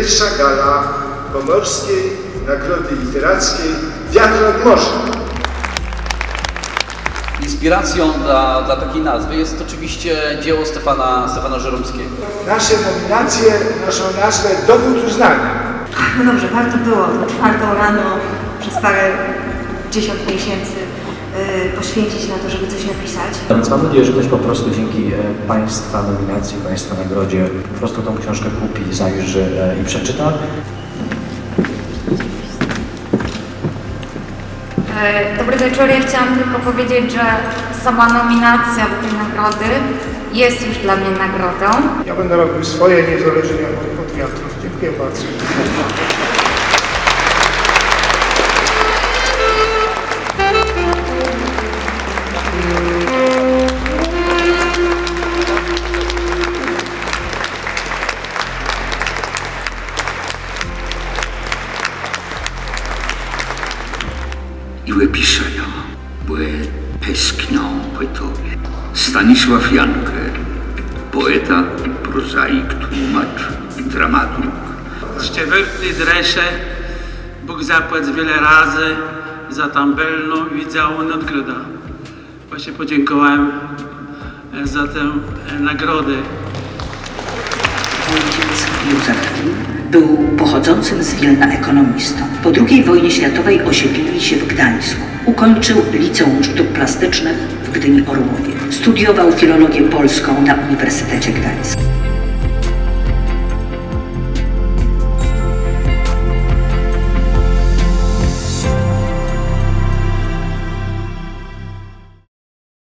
pierwsza gala Pomorskiej Nagrody Literackiej Wiatr nad morzem. Inspiracją dla, dla takiej nazwy jest oczywiście dzieło Stefana, Stefana Żeromskiego. Nasze nominacje noszą nazwę Dowód uznania. No dobrze, warto było tą czwartą rano przez parę dziesiąt miesięcy poświęcić na to, żeby coś napisać. Więc mam nadzieję, że ktoś po prostu dzięki e, Państwa nominacji, Państwa nagrodzie po prostu tą książkę kupi, zajrzy e, i przeczyta. E, Dobry wieczór. Ja chciałam tylko powiedzieć, że sama nominacja do tej nagrody jest już dla mnie nagrodą. Ja będę robił swoje niezależnie od, od wiatrów. Dziękuję bardzo. I łepisaja, łe tęsknią poetowie. Stanisław Janker, poeta, prozaik, tłumacz, dramaturg. Sztywyrny dresze, Bóg zapłać wiele razy za tambelną i całą nagrodę. Właśnie podziękowałem e, za tę e, nagrodę. Ojciec Józef był pochodzącym z Wilna ekonomistą. Po II wojnie światowej osiedlili się w Gdańsku. Ukończył Liceum Sztuk Plastycznych w Gdyni Orłowie. Studiował filologię polską na Uniwersytecie Gdańskim.